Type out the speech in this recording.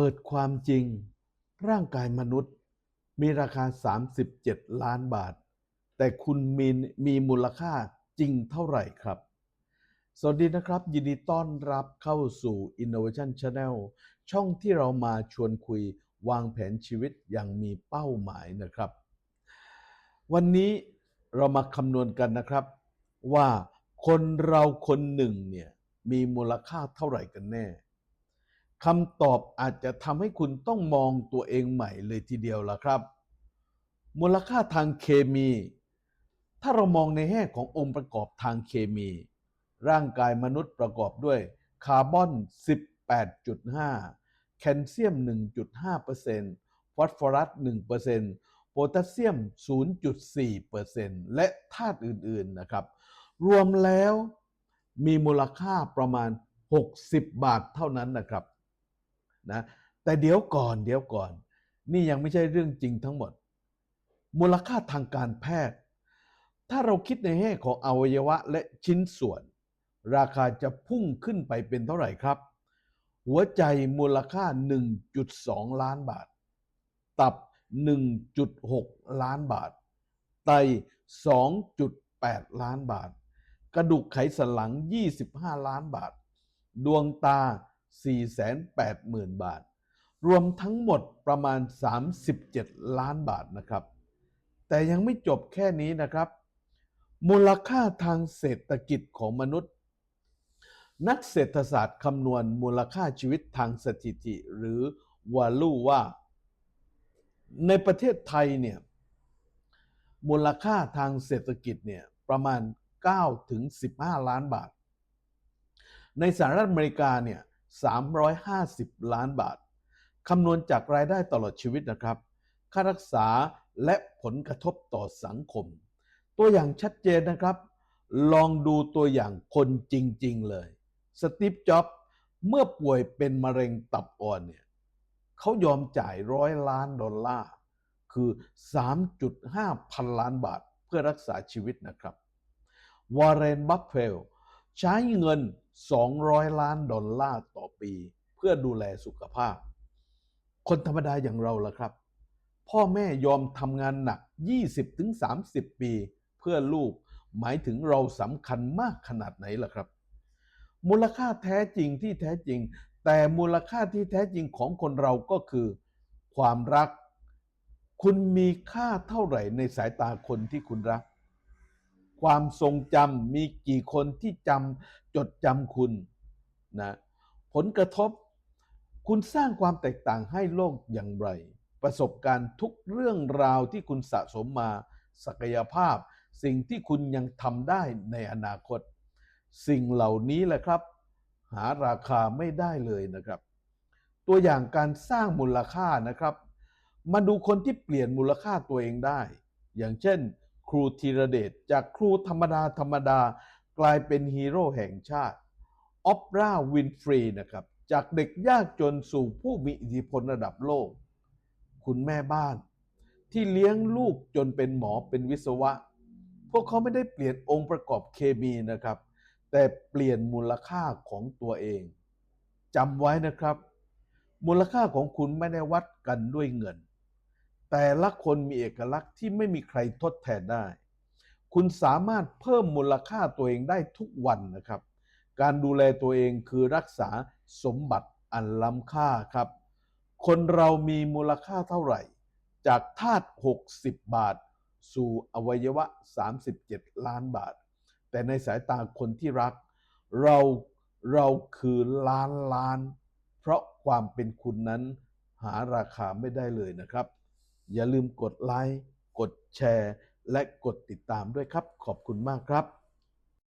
เปิดความจริง ร่างกายมนุษย์ มีราคา 37 ล้านบาท แต่คุณมีมีมูลค่าจริงเท่าไหร่ครับ สวัสดีนะครับ ยินดีต้อนรับเข้าสู่ Innovation Channel ช่องที่เรามาชวนคุยวางแผนชีวิตอย่างมีเป้าหมายนะครับ วันนี้เรามาคำนวณกันนะครับ ว่าคนเราคนหนึ่งเนี่ยมีมูลค่าเท่าไหร่กันแน่ คำตอบอาจจะทำให้คุณต้องมองตัวเองใหม่เลยทีเดียวละครับ มูลค่าทางเคมี ถ้าเรามองในแง่ขององค์ประกอบทางเคมี ร่างกายมนุษย์ประกอบด้วยคาร์บอน 18.5 แคลเซียม 1.5%ฟอสฟอรัส 1%โพแทสเซียม 0.4%และธาตุอื่นๆนะครับ รวมแล้วมีมูลค่าประมาณ 60 บาทเท่านั้นนะครับ นะแต่เดี๋ยวก่อนเดี๋ยวก่อน นี่ยังไม่ใช่เรื่องจริงทั้งหมด มูลค่าทางการแพทย์ ถ้าเราคิดในแง่ของอวัยวะและชิ้นส่วน ราคาจะพุ่งขึ้นไปเป็นเท่าไหร่ครับ หัวใจมูลค่า 1.2 ล้านบาท ตับ 1.6 ล้านบาท ไต 2.8 ล้านบาท กระดูกไขสันหลัง 25 ล้านบาท ดวงตา 480,000 บาท รวมทั้งหมดประมาณ 37 ล้านบาทนะครับ แต่ยังไม่จบแค่นี้นะครับ มูลค่าทางเศรษฐกิจของมนุษย์ นักเศรษฐศาสตร์คำนวณมูลค่าชีวิตทางสถิติ หรือ value ว่า ในประเทศไทยเนี่ยมูลค่าทางเศรษฐกิจเนี่ยประมาณ9ถึง15 ล้านบาท ในสหรัฐอเมริกาเนี่ย 350 ล้านบาท คำนวณจากรายได้ตลอดชีวิตนะครับ ค่ารักษาและผลกระทบต่อสังคม ตัวอย่างชัดเจนนะครับ ลองดูตัวอย่างคนจริง ๆ เลย สตีฟ จ็อบ เมื่อป่วยเป็นมะเร็งตับอ่อนเนี่ยเขายอมจ่ายร้อยล้านดอลลาร์ คือ 3.5 พันล้านบาทเพื่อรักษาชีวิตนะครับ วอร์เรน บัฟเฟล ใช้เงิน 200 ล้านดอลลาร์ต่อปี เพื่อดูแลสุขภาพ คนธรรมดาอย่างเราล่ะครับ พ่อแม่ยอมทำงานหนัก 20-30 ปี เพื่อลูกหมายถึงเราสำคัญมากขนาดไหนล่ะครับ มูลค่าแท้จริงที่แท้จริง แต่มูลค่าที่แท้จริงของคนเราก็คือ ความรัก คุณมีค่าเท่าไหร่ในสายตาคนที่คุณรัก ความทรงจำมีกี่คนที่จำจดจำคุณนะผลกระทบ คุณสร้างความแตกต่างให้โลกอย่างไร ประสบการณ์ทุกเรื่องราวที่คุณสะสมมา ศักยภาพ สิ่งที่คุณยังทำได้ในอนาคต สิ่งเหล่านี้แหละครับ หาราคาไม่ได้เลยนะครับ ตัวอย่างการสร้างมูลค่านะครับ มาดูคนที่เปลี่ยนมูลค่าตัวเองได้ อย่างเช่น ครูธีรเดชจากครูธรรมดาธรรมดากลายเป็นฮีโร่แห่งชาติออปราวินฟรีนะครับ จากเด็กยากจนสู่ผู้มีอิทธิพลระดับโลก คุณแม่บ้าน ที่เลี้ยงลูกจนเป็นหมอเป็นวิศวะ พวกเขาไม่ได้เปลี่ยนองค์ประกอบเคมีนะครับ แต่เปลี่ยนมูลค่าของตัวเองจำไว้นะครับ มูลค่าของคุณไม่ได้วัดกันด้วยเงิน แต่ละคนมีเอกลักษณ์ที่ไม่มีใครทดแทนได้ คุณสามารถเพิ่มมูลค่าตัวเองได้ทุกวันนะครับ การดูแลตัวเองคือรักษาสมบัติอันล้ำค่าครับ คนเรามีมูลค่าเท่าไหร่ จากธาตุ60 บาท สู่อวัยวะ 37 ล้านบาท แต่ในสายตาคนที่รัก เราเราคือล้านล้าน เพราะความเป็นคุณนั้นหาราคาไม่ได้เลยนะครับ อย่าลืมกดไลค์ กดแชร์ และกดติดตามด้วยครับ ขอบคุณมากครับ